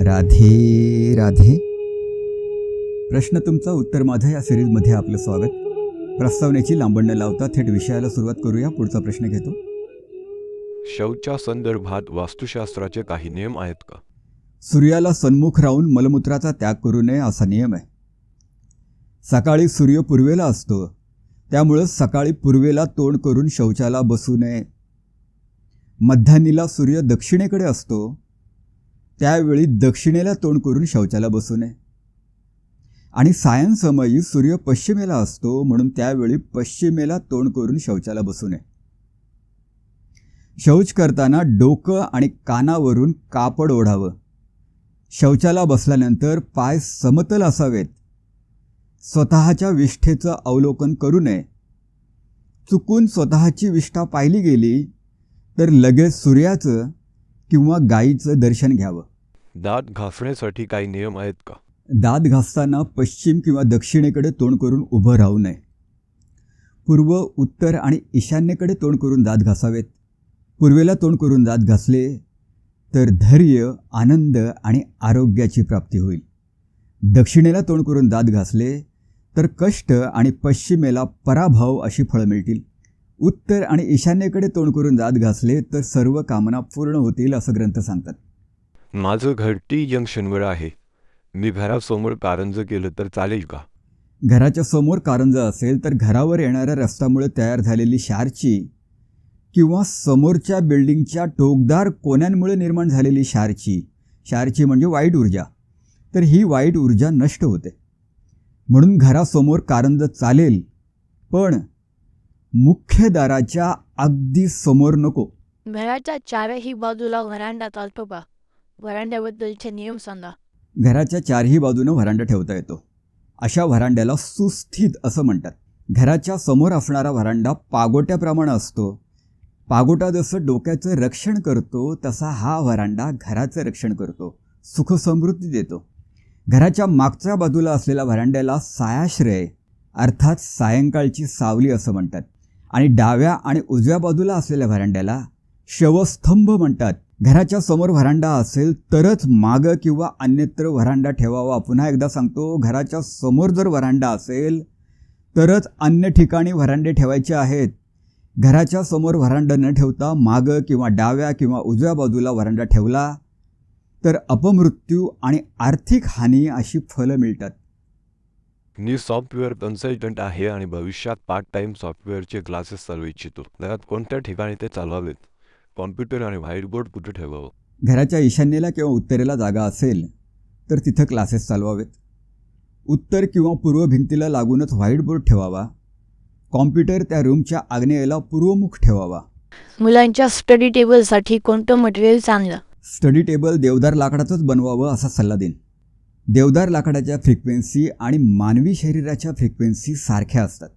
राधे राधे. प्रश्न तुमचा उत्तर माझं. या सिरीजमध्ये आपलं स्वागत. प्रस्तावनेची लांबण न लावता थेट विषयाला सुरुवात करूया. पुढचा प्रश्न घेतो. शौच्या संदर्भात वास्तुशास्त्राचे काही नियम आहेत का? सूर्याला सन्मुख राहून मलमूत्राचा त्याग करू नये असा नियम आहे. सकाळी सूर्य पूर्वेला असतो. त्यामुळं सकाळी पूर्वेला तोंड करून शौचाला बसू नये. मध्यान्नीला सूर्य दक्षिणेकडे असतो. त्यावेळी दक्षिणेला तोंड करून शौचाला बसू नये. आणि सायंसमयी सूर्य पश्चिमेला असतो म्हणून त्यावेळी पश्चिमेला तोंड करून शौचाला बसू नये. शौच करताना डोकं आणि कानावरून कापड ओढावं. शौचाला बसल्यानंतर पाय समतल असावेत. स्वतःच्या विष्ठेचं अवलोकन करू नये. चुकून स्वतःची विष्ठा पाहिली गेली तर लगेच सूर्याचं किंवा गायीचं दर्शन घ्यावं. दात घासण्यासाठी काही नियम आहेत का? दात घासताना पश्चिम किंवा दक्षिणेकडे तोंड करून उभं राहू नये. पूर्व उत्तर आणि ईशान्येकडे तोंड करून दात घासावेत. पूर्वेला तोंड करून दात घासले तर धैर्य आनंद आणि आरोग्याची प्राप्ती होईल. दक्षिणेला तोंड करून दात घासले तर कष्ट आणि पश्चिमेला पराभव अशी फळं मिळतील. उत्तर आणि ईशान्येकडे तोंड करून दात घासले तर सर्व कामना पूर्ण होतील असं ग्रंथ सांगतात. माझं घर टी जंक्शनवर आहे. मी घरासमोर कारंज केलं तर चालेल का? घराच्या समोर कारंजा असेल तर घरावर येणाऱ्या रस्त्यामुळे तयार झालेली क्षारची किंवा समोरच्या बिल्डिंगच्या टोकदार कोण्यांमुळे निर्माण झालेली क्षारची क्षारची म्हणजे वाईट ऊर्जा. तर ही वाईट ऊर्जा नष्ट होते. म्हणून घरासमोर कारंज चालेल पण मुख्य दाराच्या अगदी समोर नको. घराच्या चारही बाजूला व्हरांडा चालतो का व्हरांड्याबद्दलचे नियम सांगा. घराच्या चारही बाजूनं व्हरांडा ठेवता येतो. अशा व्हरांड्याला सुस्थित असं म्हणतात. घराच्या समोर असणारा व्हरांडा पागोट्याप्रमाणे असतो. पागोटा जसं डोक्याचं रक्षण करतो तसा हा व्हरांडा घराचं रक्षण करतो. सुखसमृद्धी देतो. घराच्या मागच्या बाजूला असलेल्या व्हरांड्याला सायाश्रय अर्थात सायंकाळची सावली असं म्हणतात. आणि डाव्या आणि उजव्या बाजूला असलेल्या व्हरांड्याला शवस्तंभ म्हणतात. घराच्या समोर व्हरांडा असेल तरच मागं किंवा अन्यत्र व्हरांडा ठेवावा. पुन्हा एकदा सांगतो घराच्या समोर जर व्हरांडा असेल तरच अन्य ठिकाणी व्हरांडे ठेवायचे आहेत. घराच्या समोर व्हरांडा न ठेवता मागं किंवा डाव्या किंवा उजव्या बाजूला व्हरांडा ठेवला तर अपमृत्यू आणि आर्थिक हानी अशी फलं मिळतात. मी सॉफ्टवेअर कन्सल्टंट आहे आणि भविष्यात पार्ट टाइम सॉफ्टवेअरचे क्लासेस चालू इच्छितो. घरात कोणत्या ठिकाणी ते चालवावेत? कॉम्प्युटर आणि व्हाईट बोर्ड कुठे ठेवावं? घराच्या ईशान्येला किंवा उत्तरेला जागा असेल तर तिथं क्लासेस चालवावेत. उत्तर किंवा पूर्व भिंतीला लागूनच व्हाईट बोर्ड ठेवावा. कॉम्प्युटर त्या रूमच्या आग्नेयेला पूर्वमुख ठेवावा. मुलांच्या स्टडी टेबलसाठी कोणतं मटेरियल चांगलं? स्टडी टेबल देवदार लाकडाचंच बनवावं असा सल्ला देईन. देवदार लाकडाच्या फ्रिक्वेन्सी आणि मानवी शरीराच्या फ्रिक्वेन्सी सारख्या असतात.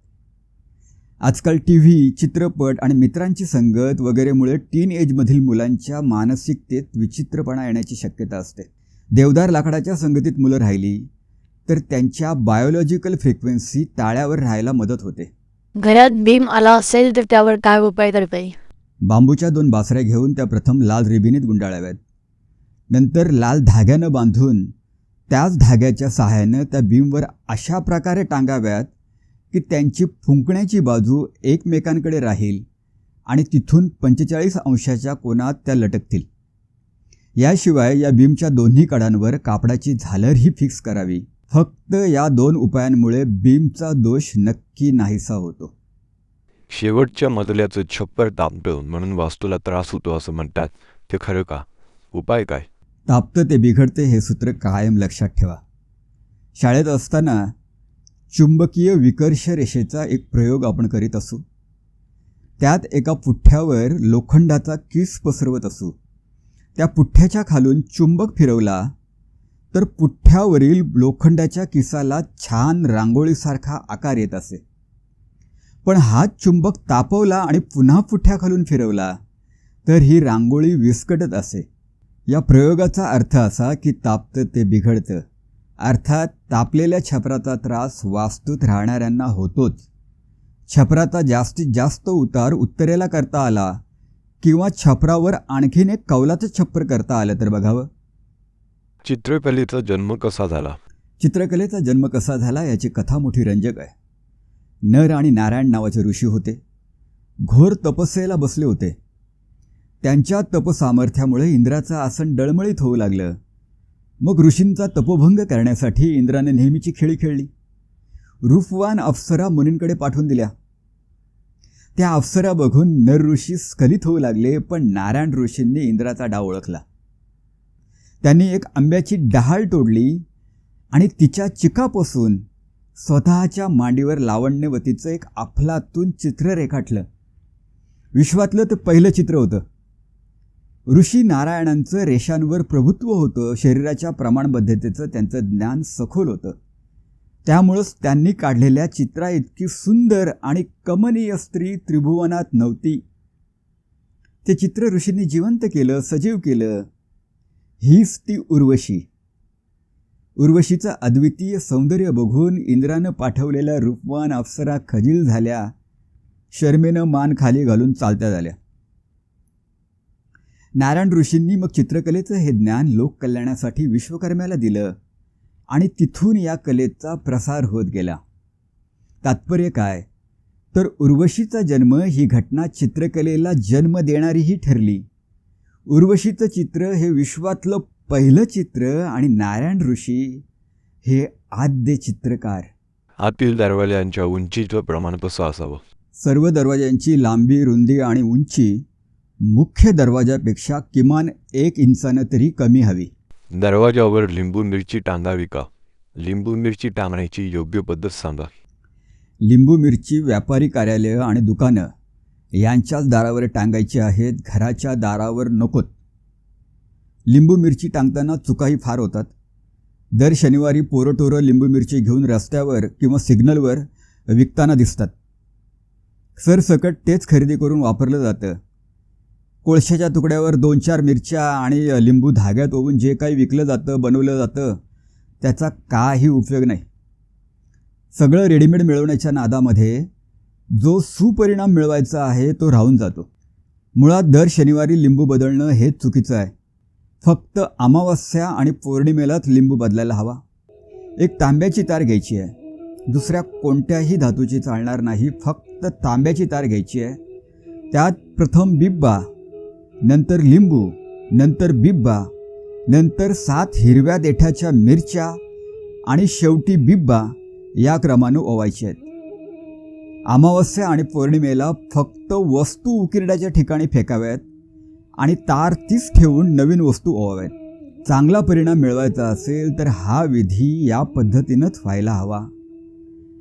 आजकाल टी व्ही चित्रपट आणि मित्रांची संगत वगैरेमुळे टीन एजमधील मुलांच्या मानसिकतेत विचित्रपणा येण्याची शक्यता असते. देवदार लाकडाच्या संगतीत मुलं राहिली तर त्यांच्या बायोलॉजिकल फ्रिक्वेन्सी ताळ्यावर राहायला मदत होते. घरात बीम आला असेल तर त्यावर काय उपाय करता बांबूच्या दोन बासऱ्या घेऊन त्या प्रथम लाल रिबिनीत गुंडाळाव्यात. नंतर लाल धाग्यानं बांधून त्याच धाग्याच्या सहाय्यानं त्या बीमवर अशा प्रकारे टांगाव्यात की त्यांची फुंकण्याची बाजू एकमेकांकडे राहील आणि तिथून पंचेचाळीस अंशाच्या कोनात त्या लटकतील. याशिवाय या बीमच्या दोन्ही कडांवर कापडाची झालरही फिक्स करावी. फक्त या दोन उपायांमुळे बीमचा दोष नक्की नाहीसा होतो. शेवटच्या मजल्याचं छप्पर तापतं म्हणून वास्तूला त्रास होतो असं म्हणतात. ते खरं का? उपाय काय? तापतं ते बिघडते हे सूत्र कायम लक्षात ठेवा. शाळेत असताना चुंबकीय विकर्ष रेषेचा एक प्रयोग आपण करीत असू. त्यात एका पुठ्ठ्यावर लोखंडाचा किस पसरवत असू. त्या पुठ्ठ्याच्या खालून चुंबक फिरवला तर पुठ्ठ्यावरील लोखंडाच्या किसाला छान रांगोळीसारखा आकार येत असे. पण हा चुंबक तापवला आणि पुन्हा पुठ्ठ्याखालून फिरवला तर ही रांगोळी विस्कटत असे. या प्रयोगाचा अर्थ असा की तापतं ते बिघडतं. अर्थात तापलेल्या छपराचा त्रास वास्तूत राहणाऱ्यांना होतोच. छपराचा जास्तीत जास्त उतार उत्तरेला करता आला किंवा छपरावर आणखीन एक कौलाचं छप्पर करता आलं तर बघावं. चित्रकलेचा जन्म कसा झाला? चित्रकलेचा जन्म कसा झाला याची कथा मोठी रंजक आहे. नर आणि नारायण नावाचे ऋषी होते. घोर तपस्येला बसले होते. त्यांच्या तपसामर्थ्यामुळे इंद्राचं आसन डळमळीत होऊ लागलं. मग ऋषींचा तपोभंग करण्यासाठी इंद्राने नेहमीची खेळी खेळली. रूपवान अप्सरा मुनींकडे पाठवून दिल्या. त्या अप्सरा बघून नर ऋषी स्खलित होऊ लागले पण नारायण ऋषींनी इंद्राचा डाव ओळखला. त्यांनी एक आंब्याची डहाळ तोडली आणि तिच्या चिकापासून स्वतःच्या मांडीवर लावण्यवतीचं एक अफलातून चित्र रेखाटलं विश्वातलं ते पहिलं चित्र होतं. ऋषी नारायणांचं रेषांवर प्रभुत्व होतं शरीराच्या प्रमाणबद्धतेचं त्यांचं ज्ञान सखोल होतं. त्यामुळंच त्यांनी काढलेल्या चित्रा इतकी सुंदर आणि कमनीय स्त्री त्रिभुवनात नव्हती. ते चित्र ऋषींनी जिवंत केलं सजीव केलं. हीच ती उर्वशी. उर्वशीचं अद्वितीय सौंदर्य बघून इंद्रानं पाठवलेल्या रूपवान अप्सरा खजील झाल्या. शर्मेनं मान खाली घालून चालत्या झाल्या. नारायण ऋषींनी मग चित्रकलेचं हे ज्ञान लोककल्याणासाठी विश्वकर्म्याला दिलं आणि तिथून या कलेचा प्रसार होत गेला. तात्पर्य काय? तर उर्वशीचा जन्म ही घटना चित्रकलेला जन्म देणारीही ठरली. उर्वशीचं चित्र हे विश्वातलं पहिलं चित्र आणि नारायण ऋषी हे आद्य चित्रकार. आतील दरवाजांच्या उंचीचं प्रमाण कसं असावं? सर्व दरवाजांची लांबी रुंदी आणि उंची मुख्य दरवाजापेक्षा किमान एक इंचानं तरी कमी हवी. दरवाजावर लिंबू मिरची टांगावी का लिंबू मिरची टांगण्याची योग्य पद्धत सांगा. लिंबू मिरची व्यापारी कार्यालयं आणि दुकानं यांच्याच दारावर टांगायची आहेत घराच्या दारावर नकोत. लिंबू मिरची टांगताना चुकाही फार होतात. दर शनिवारी पोरंटोरं लिंबू मिरची घेऊन रस्त्यावर किंवा सिग्नलवर विकताना दिसतात. सरसकट तेच खरेदी करून वापरलं जातं. कोळशाच्या तुकड्यावर दोन चार मिरच्या आणि लिंबू धाग्यात ओवून जे काही विकलं जातं बनवलं जातं त्याचा काही उपयोग नाही. सगळं रेडीमेड मिळवण्याच्या नादामध्ये जो सुपरिणाम मिळवायचा आहे तो राहून जातो. मुळात दर शनिवारी लिंबू बदलणं हेच चुकीचं आहे. फक्त अमावस्या आणि पौर्णिमेलाच लिंबू बदलायला हवा. एक तांब्याची तार घ्यायची आहे. दुसऱ्या कोणत्याही धातूची चालणार नाही फक्त तांब्याची तार घ्यायची आहे. त्यात प्रथम बिब्बा नंतर लिंबू नंतर बिब्बा नंतर सात हिरव्या देठाच्या मिरच्या आणि शेवटी बिब्बा या क्रमानं ओवायचे आहेत. अमावस्या आणि पौर्णिमेला फक्त वस्तू उकिरड्याच्या ठिकाणी फेकाव्यात आणि तार तीच ठेवून नवीन वस्तू ओवाव्यात. चांगला परिणाम मिळवायचा असेल तर हा विधी या पद्धतीनंच व्हायला हवा.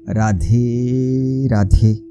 राधे राधे.